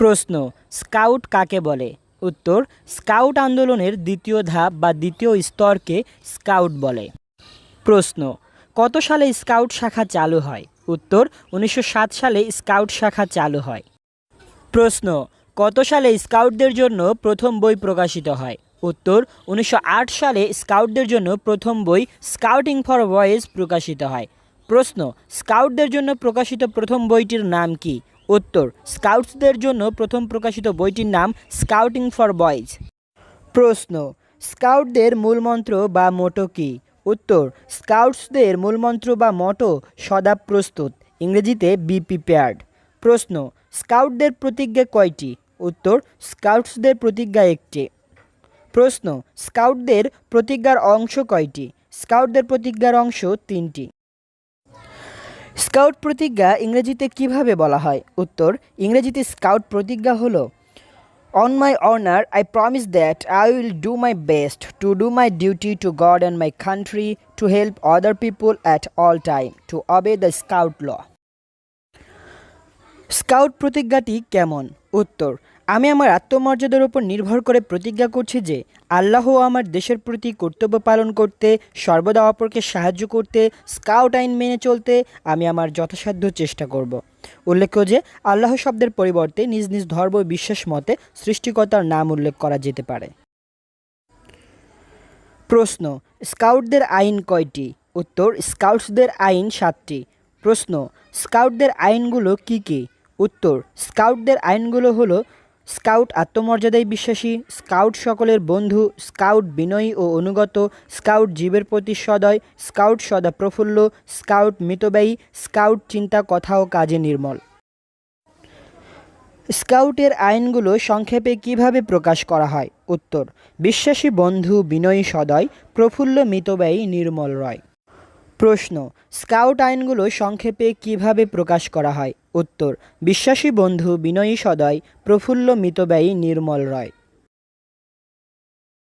প্রশ্ন, স্কাউট কাকে বলে? উত্তর, স্কাউট আন্দোলনের দ্বিতীয় ধাপ বা দ্বিতীয় স্তরকে স্কাউট বলে। প্রশ্ন, কত সালে স্কাউট শাখা চালু হয়? উত্তর, উনিশশো সাত সালে স্কাউট শাখা চালু হয়। প্রশ্ন, কত সালে স্কাউটদের জন্য প্রথম বই প্রকাশিত হয়? উত্তর, উনিশশো আট সালে স্কাউটদের জন্য প্রথম বই স্কাউটিং ফর বয়েজ প্রকাশিত হয়। প্রশ্ন, স্কাউটদের জন্য প্রকাশিত প্রথম বইটির নাম কি? উত্তর, স্কাউটসদের জন্য প্রথম প্রকাশিত বইটির নাম স্কাউটিং ফর বয়েজ। প্রশ্ন, স্কাউটদের মূলমন্ত্র বা মোটো কি? উত্তর, স্কাউটসদের মূলমন্ত্র বা মোটো সদা প্রস্তুত, ইংরেজিতে বি প্রিপেয়ার্ড প্রশ্ন, স্কাউটদের প্রতিজ্ঞা কয়টি? উত্তর, স্কাউটসদের প্রতিজ্ঞা একটি। প্রশ্ন, স্কাউটদের প্রতিজ্ঞার অংশ কয়টি? স্কাউটদের প্রতিজ্ঞার অংশ তিনটি। স্কাউট প্রতিজ্ঞা ইংরেজিতে কীভাবে বলা হয়? উত্তর, ইংরেজিতে স্কাউট প্রতিজ্ঞা হল on my honour I promise that I will do my best to do my duty to God and my country to help other people at all time to obey the scout law scout প্রতিজ্ঞাটি কেমন? উত্তর, আমি আমার আত্মমর্যাদার উপর নির্ভর করে প্রতিজ্ঞা করছি যে আল্লাহ আমার দেশের প্রতি কর্তব্য পালন করতে, সর্বদা অপরকে সাহায্য করতে স্কাউট আইন মেনে চলতে আমি আমার যথাসাধ্য চেষ্টা করব। উল্লেখ্য যে আল্লাহ শব্দের পরিবর্তে নিজ নিজ ধর্ম বিশ্বাস মতে সৃষ্টিকর্তার নাম উল্লেখ করা যেতে পারে। প্রশ্ন স্কাউটদের আইন কয়টি? উত্তর স্কাউটসদের আইন সাতটি। প্রশ্ন স্কাউটদের আইনগুলো কি কি? উত্তর, স্কাউটদের আইনগুলো হলো, স্কাউট আত্মমর্যাদায় বিশ্বাসী, স্কাউট সকলের বন্ধু, স্কাউট বিনয়ী ও অনুগত, স্কাউট জীবের প্রতি সদয়, স্কাউট সদা প্রফুল্ল, স্কাউট মিতব্যয়ী, স্কাউট চিন্তা কথা ও কাজে নির্মল। স্কাউটের আইনগুলো সংক্ষেপে কীভাবে প্রকাশ করা হয়? উত্তর, বিশ্বাসী বন্ধু, বিনয়ী সদয়, প্রফুল্ল মিতব্যয়ী নির্মল রয়। প্রশ্ন, স্কাউট আইনগুলো সংক্ষেপে কীভাবে প্রকাশ করা হয়? উত্তর বিশ্বাসী বন্ধু বিনয়ী সদয় প্রফুল্ল মিতব্যয়ী নির্মল রয়।